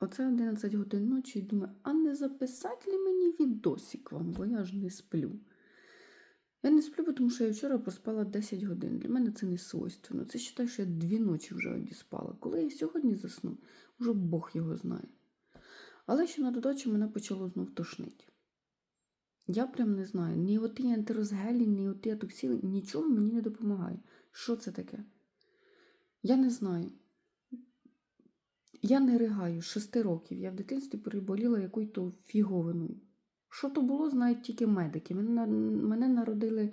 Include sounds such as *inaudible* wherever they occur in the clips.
Оце 11 годин ночі і думаю, а не записати ли мені відосик вам, бо я ж не сплю. Я не сплю, тому що я вчора проспала 10 годин. Для мене це не свойственно. Це вважаю, що я дві ночі вже одіспала. Коли я сьогодні засну, уже Бог його знає. Але ще на додачу мене почало знов тошнити. Я прям не знаю, ні оті антирозгелі, ні оті атоксіли, нічого мені не допомагає. Що це таке? Я не знаю. Я не ригаю з 6 років. Я в дитинстві переболіла якою-то фіговиною. Що то було, знають тільки медики. Мене, мене народили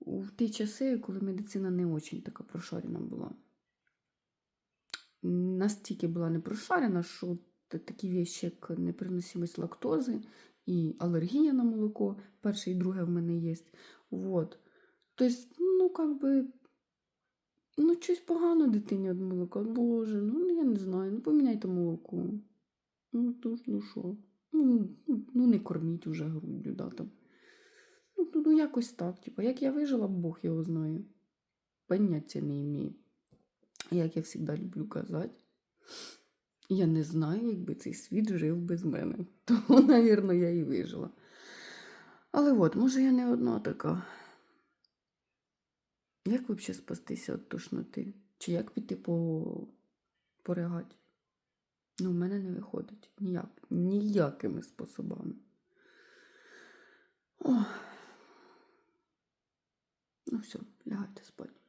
в ті часи, коли медицина не очень така прошарена була. Настільки була не прошарена, що такі вещі, як непереносимість лактози і алергія на молоко, перше і друге в мене є. Вот. Тобто, ну, как би, ну, щось погано дитині від молока. Боже, ну я не знаю, ну поміняйте молоко. Ну, то ж, ну що? Ну, ну, ну, не корміть уже груддю, да, там. Ну, ну, ну, якось так. Типу, як я вижила, Бог його знає. Поняття не імею. Як я завжди люблю казати. Я не знаю, якби цей світ жив без мене. *laughs* Тому, навірно, я і вижила. Але от, може, я не одна така. Як взагалі спастися від тошноти? Чи як піти по поригати? Ну, в мене не виходить. Ніяк. Ніякими способами. О. Ну все, лягайте спати.